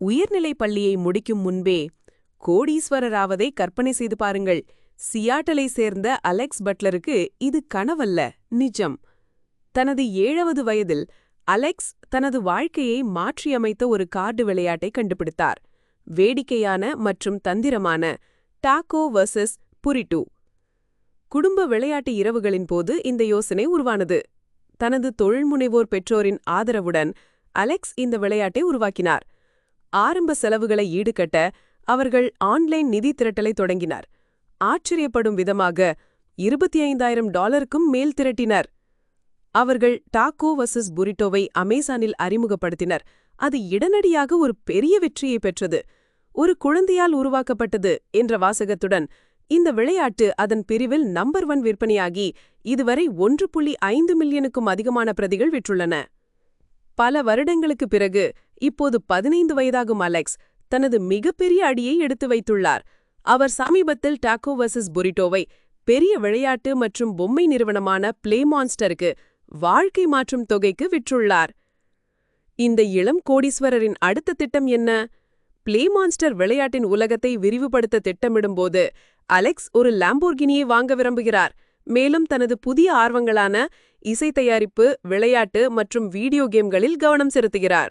உயர்நிலைப் பள்ளியை முடிக்கும் முன்பே கோடீஸ்வரராவதை கற்பனை செய்து பாருங்கள். சியாட்டலை சேர்ந்த அலெக்ஸ் பட்லருக்கு இது கனவல்ல நிஜம். தனது ஏழாவது வயதில் அலெக்ஸ் தனது வாழ்க்கையை மாற்றியமைத்த ஒரு கார்டு விளையாட்டை கண்டுபிடித்தார். வேடிக்கையான மற்றும் தந்திரமான டாக்கோ வர்சஸ் புரிட்டு. குடும்ப விளையாட்டு இரவுகளின் போது இந்த யோசனை உருவானது. தனது தொழில்முனைவோர் பெற்றோரின் ஆதரவுடன் அலெக்ஸ் இந்த விளையாட்டை உருவாக்கினார். ஆரம்ப செலவுகளை ஈடுகட்ட அவர்கள் ஆன்லைன் நிதி திரட்டலை தொடங்கினார். ஆச்சரியப்படும் விதமாக இருபத்தி ஐந்தாயிரம் டாலருக்கும் மேல் திரட்டினர். அவர்கள் டாக்கோ வர்சஸ் புரிட்டோவை அமேசானில் அறிமுகப்படுத்தினர். அது இடனடியாக ஒரு பெரிய வெற்றியை பெற்றது. ஒரு குழந்தையால் உருவாக்கப்பட்டது என்ற வாசகத்துடன் இந்த விளையாட்டு அதன் பிரிவில் நம்பர் ஒன் விற்பனையாகி இதுவரை ஒன்று புள்ளி ஐந்து மில்லியனுக்கும் அதிகமான பிரதிகள் விற்றுள்ளன. பல வருடங்களுக்கு பிறகு இப்போது பதினைந்து வயதாகும் அலெக்ஸ் தனது மிகப்பெரிய அடியை எடுத்து வைத்துள்ளார். அவர் சமீபத்தில் டாக்கோ வர்சஸ் புரிட்டோவை பெரிய விளையாட்டு மற்றும் பொம்மை நிறுவனமான பிளே மான்ஸ்டருக்கு வாழ்க்கை மாற்றும் தொகைக்கு விற்றுள்ளார். இந்த இளம் கோடீஸ்வரரின் அடுத்த திட்டம் என்ன? பிளே மான்ஸ்டர் விளையாட்டின் உலகத்தை விரிவுபடுத்த திட்டமிடும்போது அலெக்ஸ் ஒரு லாம்போர்கினியை வாங்க விரும்புகிறார். மேலும் தனது புதிய ஆர்வங்களான இசை தயாரிப்பு விளையாட்டு மற்றும் வீடியோ கேம்களில் கவனம் செலுத்துகிறார்.